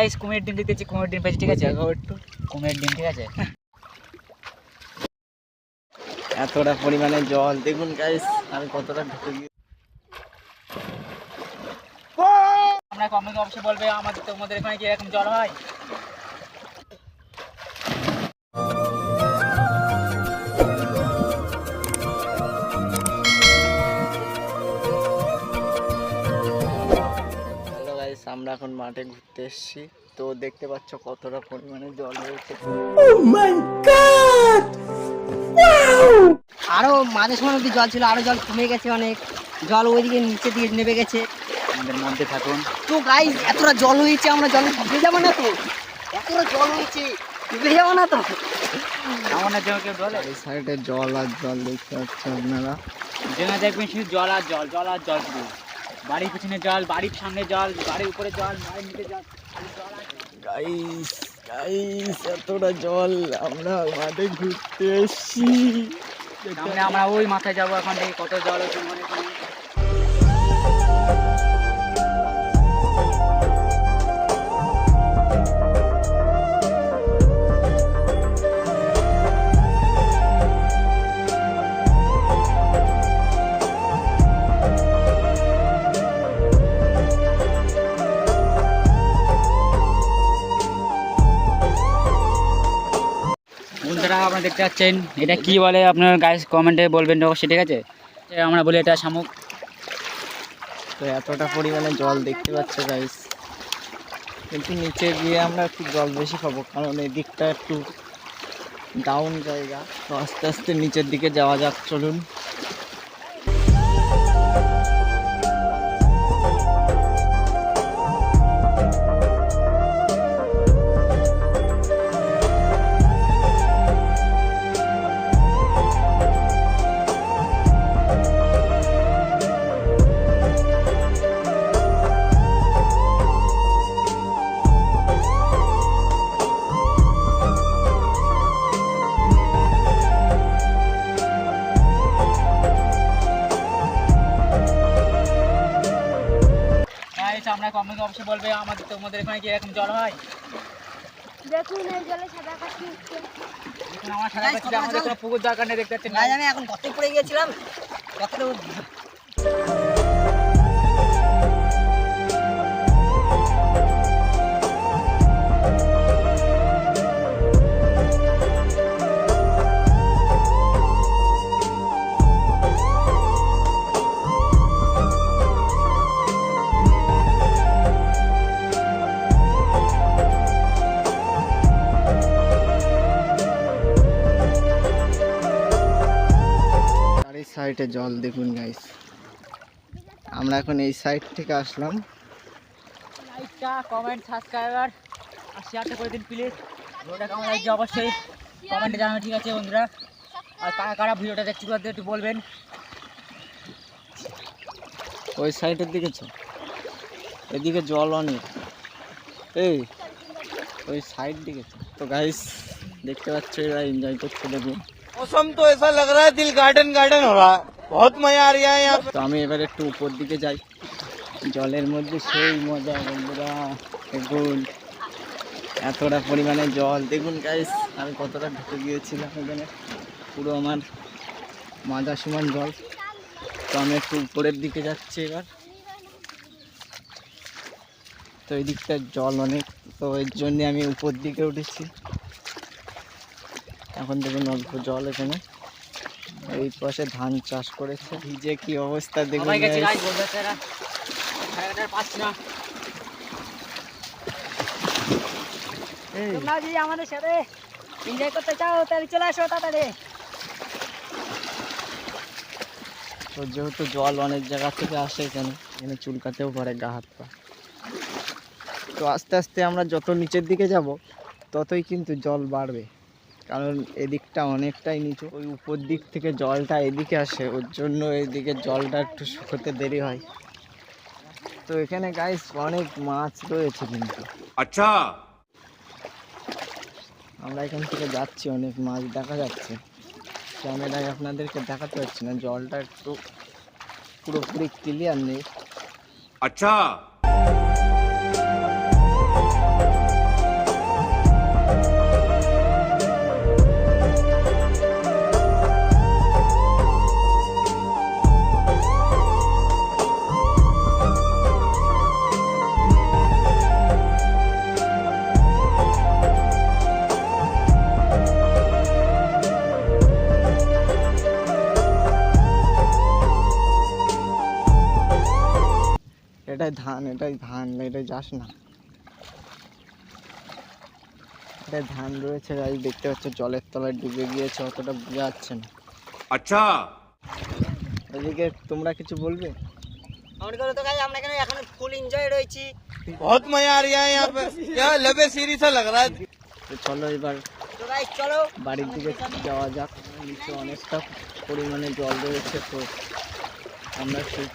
Guys কুমির ডিম দেখতেছি কুমির ডিম পেয়েছি ঠিক আছে? একটু কুমির ডিম ঠিক আছে? এতটা পরিমাণে জল দেখুন গাইস আমি কতটা ঢুকে গিয়ে আমরা কমেন্ট অবশ্যই বলবে আমাদের তোমাদের এখানে কি এরকম জল হয়? গাইস আমরা এখন মাঠে ঘুরতে এসেছি। তো দেখতে পাচ্ছ কতটা পরিমাণে জল হয়েছে আরও মাঝে সময় অব্দি জল ছিল আরও জল কমে গেছে অনেক। জল ওইদিকে নিচে দিয়ে নেমে গেছে। আমাদের মধ্যে থাকুন। তো গাইস এতটা জল হয়েছে আমরা জলে ডুবে যাব না তো? এতটা জল হয়েছে ডুবে যাব না তো? আমার না কেউ বলে? এই সাইডে জল আর জল দেখতে পাচ্ছ আপনারা। যেখানে দেখবেন শুধু জল আর জল জল আর জল শুধু বাড়ির পিছনে জল বাড়ির সামনে জল বাড়ির উপরে জল বাড়ির নিচে জল। গাইস গাইস এতটা জল আমরা মাঠে ঘুরতে এসেছি আমরা ওই মাথায় যাব এখন থেকে কত জল হচ্ছে আপনারা দেখতে পাচ্ছেন, এটা কি বলে আপনার গায়ে কমেন্টে বলবেন অবশ্যই ঠিক আছে? আমরা বলি এটা শামুক। তো এতটা পরিমাণে জল দেখতে পাচ্ছে গাইস কিন্তু নিচে গিয়ে আমরা একটু জল বেশি পাবো কারণ এই দিকটা একটু ডাউন জায়গা। তো আস্তে আস্তে নিচের দিকে যাওয়া যাক, চলুন। কমেন্টে অবশ্যই বলবে আমাদের তোমাদের এখানে কি এরকম জল হয়? দেখুন এই জলে সাদা কাঠি উঠছে আমার সাদা কাছে আমাদের কোনো পুকুর দরকার নেই দেখতে পাচ্ছেন না? জানি এখন কত পড়ে গিয়েছিলাম? কতটা সাইডে জল দেখুন গাইস আমরা এখন এই সাইড থেকে আসলাম। লাইকটা কমেন্ট সাবস্ক্রাইবার আর শেয়ারটা করে দিন প্লিজ ভিডিওটা কেমন লাগছে? অবশ্যই কমেন্টে জানাবেন ঠিক আছে বন্ধুরা। আর কারা কারা ভিডিওটা পারতে একটু বলবেন। ওই সাইডের দিকে চ এদিকে জল অনেক। এই ওই সাইড দিকে তো গাইস দেখতে পাচ্ছ এরা এনজয় করছে দেখুন। মৌসম তো এসা লগ রা দিল গার্ডেন গার্ডেন হো রা বহুত মজা আ রিয়া হ্যাঁ তো আমি এবার একটু উপর দিকে যাই জলের মধ্যে সেই মজা বন্ধুরা দেখুন এতটা পরিমাণে জল দেখুন গাইস আমি কতটা ঢুকে গিয়েছিলাম এখানে পুরো আমার মাজা সমান জল তো আমি একটু উপরের দিকে যাচ্ছি এবার তো এই দিকটা জল অনেক। তো এর জন্যে আমি উপর দিকে উঠেছি। এখন দেখুন অল্প জল এখানে। এই পাশে ধান চাষ করেছে। ভিজে কি অবস্থা দেখুন তোমরা যদি আমাদের সাথে এনজয় করতে চাও তাহলে চলে আসো তাড়াতাড়ি। তো যেহেতু জল অনেক জায়গা থেকে আসে এখানে এখানে চুলকাতেও পারে গা হাত পা। তো আস্তে আস্তে আমরা যত নিচের দিকে যাব ততই কিন্তু জল বাড়বে। কারণ এদিকটা অনেকটাই নিচু। ওই উপর দিক থেকে জলটা এদিকে আসে ওর জন্য এদিকে জলটা একটু শুকোতে দেরি হয়। তো এখানে গাইস অনেক মাছ রয়েছে কিন্তু। আচ্ছা। আমরা এখান থেকে যাচ্ছি অনেক মাছ দেখা যাচ্ছে। ক্যামেরায় আপনাদেরকে দেখাতে পারছি না জলটা একটু পুরোপুরি ক্লিয়ার নেই। আচ্ছা। এটাই ধান এটাই ধান এটাই যাস না। এটাই ধান রয়েছে গাছ দেখতে পাচ্ছ জলের তলায় ডুবে গিয়েছে অতটা বোঝা যাচ্ছে না। আচ্ছা। এদিকে তোমরা কিছু বলবে? আমরা তো আমরা কেন ফুল এনজয় রয়েছি। চলো এবার চলো। বাড়ির দিকে যাওয়া যাক অনেকটা পরিমাণে জল রয়েছে আমরা সেই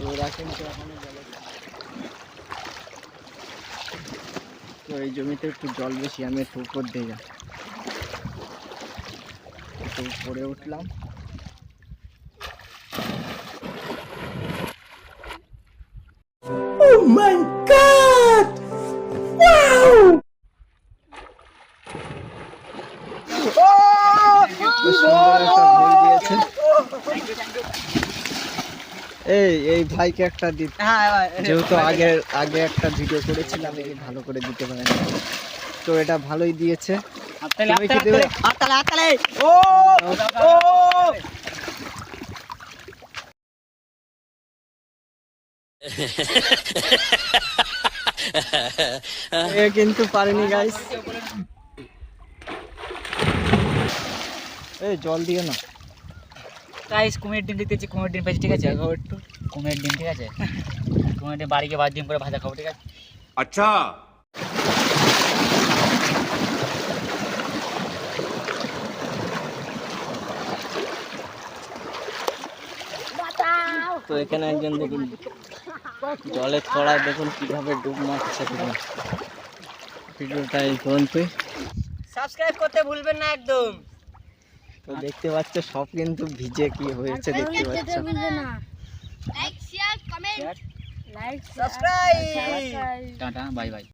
তো ওরা কিন্তু এখনও জলে তো এই জমিতে একটু জল বেশি আমি একটু উপর দিয়ে যাই। একটু উপরে উঠলাম। খুব সুন্দর একটা গোল দিয়েছে এই এই ভাইকে একটা দিতে। হ্যাঁ যেহেতু আগে আগে একটা ভিডিও করেছিলাম এই ভালো করে দিতে পারেন। তো এটা ভালোই দিয়েছে। কিন্তু পারেনি গাইস এই জল দিয়ে না। গাইস কুমির ডিম দিতেছি কুমির ডিম পেয়েছি ঠিক আছে? আগে একটু কুমির ডিম ঠিক আছে? কুমির ডিম বাড়িকে বাদ দিন করে ভাজা খাব ঠিক আছে? আচ্ছা। তো এখানে একজন দেখুন জলের কড়ায় দেখুন কীভাবে ডুব মারছে দেখুন ভিডিওটা এই পর্যন্তই। সাবস্ক্রাইব করতে ভুলবেন না একদম। তো দেখতে পাচ্ছ সব কিন্তু ভিজে কি হয়েছে দেখতে পাচ্ছ। না। Like share comment like subscribe subscribe tata bye bye.